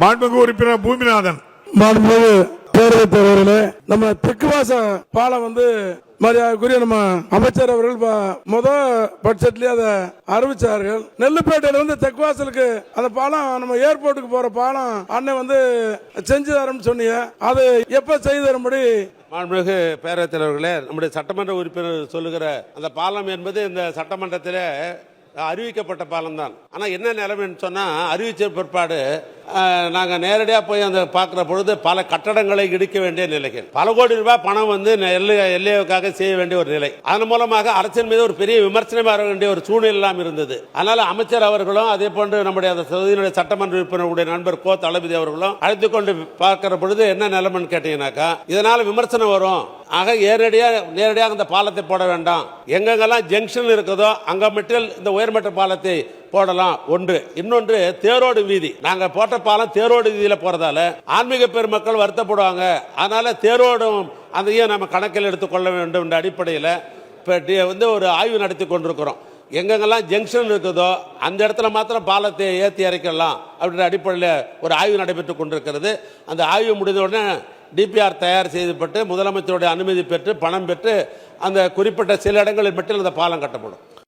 மாண்புமிகு உறுப்பினர் பூமிநாதன். மாண்புமிகு பேரவைத் தலைவர்களே நம்ம தெற்கு வாசம் பாலம் வந்து மரியாதைக்குரிய நம்ம அமைச்சர் அவர்கள் முத பட்ஜெட்லயே அதை அறிவிச்சார்கள். நெல்லுப்பேட்டையில வந்து தெற்கு வாசலுக்கு அந்த பாலம் நம்ம ஏர்போர்ட்டுக்கு போற பாலம் அண்ணன் வந்து செஞ்சு தரேன்னு சொன்னீங்க. அது எப்ப செய்து தரும்படி மாண்புமிகு பேரவைத் தலைவர்களே நம்முடைய சட்டமன்ற உறுப்பினர் சொல்லுகிற அந்த பாலம் என்பது இந்த சட்டமன்றத்தில் அறிவிக்கப்பட்ட பாலம் தான். ஆனால் என்ன நிலைமைன்னு சொன்னால் அறிவிச்ச பிற்பாடு நாங்கள் நேரடியாக போய் அந்த பார்க்குற பொழுது பல கட்டடங்களை இடிக்க வேண்டிய நிலைகள். பல கோடி ரூபாய் பணம் வந்து எல்லை எல்லைக்காக செய்ய வேண்டிய ஒரு நிலை. அதன் மூலமாக அரசின் மீது ஒரு பெரிய விமர்சனம் வர வேண்டிய ஒரு சூழ்நிலை எல்லாம் இருந்தது. அதனால அமைச்சர் அவர்களும் அதே போன்று நம்முடைய அந்த தொகுதியினுடைய சட்டமன்ற உறுப்பினருடைய நண்பர் கோ தளபதி அவர்களும் அழைத்து கொண்டு பார்க்கிற பொழுது என்ன நிலைமைன்னு கேட்டீங்கன்னாக்கா இதனால் விமர்சனம் வரும். ஆக நேரடியாக நேரடியாக இந்த பாலத்தை போட வேண்டாம். எங்கெங்கெல்லாம் ஜங்ஷன் இருக்குதோ அங்க மட்டும் இந்த உயர்மட்ட பாலத்தை போடலாம். ஒன்று. இன்னொன்று தேரோடு வீதி. நாங்க போட்ட பாலம் தேரோடு வீதியில போறதால ஆன்மீக பெருமக்கள் வருத்தப்படுவாங்க. அதனால தேரோடும் அதையும் நம்ம கணக்கில் எடுத்துக்கொள்ள வேண்டும் என்ற அடிப்படையில் இப்போ வந்து ஒரு ஆய்வு நடத்தி கொண்டிருக்கிறோம். எங்கெங்கெல்லாம் ஜங்ஷன் இருக்குதோ அந்த இடத்துல மாத்திரம் பாலத்தை ஏற்றி இறக்கலாம் அப்படின்ற அடிப்படையில் ஒரு ஆய்வு நடைபெற்று கொண்டிருக்கிறது. அந்த ஆய்வு முடிந்த உடனே டிபிஆர் தயார் செய்யப்பட்டு முதலமைச்சருடைய அனுமதி பெற்று பணம் பெற்று அந்த குறிப்பிட்ட சில இடங்களில் மட்டும் அந்த பாலம் கட்டப்படும்.